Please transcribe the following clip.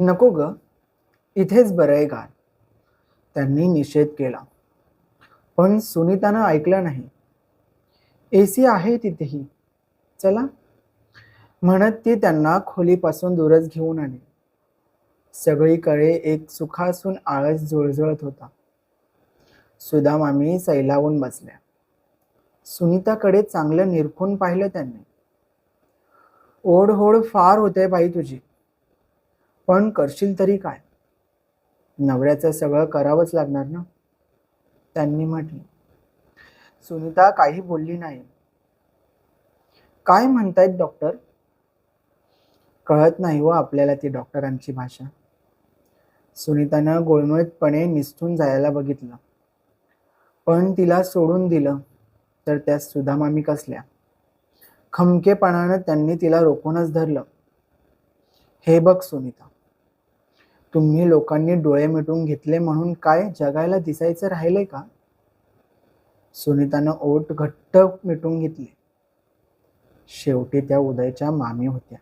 नको ग. इथेच बरं आहे गार त्यांनी निषेध केला. पण सुनीतानं ऐकलं नाही. ए सी आहे तिथेही. चला. म्हणत ती त्यांना खोलीपासून दूरच घेऊन आली. सगळीकडे एक सुखासून आळस जुळजुळत होता. सुधा मामी सैलावून बसल्या. सुनीताकडे चांगलं निरखून पाहिलं त्यांनी. ओढ फार होते बाई तुझी. पण करशील तरी काय? नवऱ्याचं सगळं करावंच लागणार ना? त्यांनी म्हटलं. सुनीता काही बोलली नाही. काय म्हणतायत डॉक्टर कळत नाही व आपल्याला ती डॉक्टरांची भाषा. सुनीतानं गोळमळतपणे निसटून जायला बघितलं. पण तिला सोडून दिलं. तर त्या सुधामामी कसल्या? खमकेपणानं त्यांनी तिला रोखूनच धरलं. हे बघ सुनीता. तुम्ही लोकांनी डोळे मिटून घेतले म्हणून काय जगायला दिसायचं राहिलंय का? सुनीतानं ओट घट्ट मिटून घेतले. शेवटी त्या उदयच्या मामी होत्या.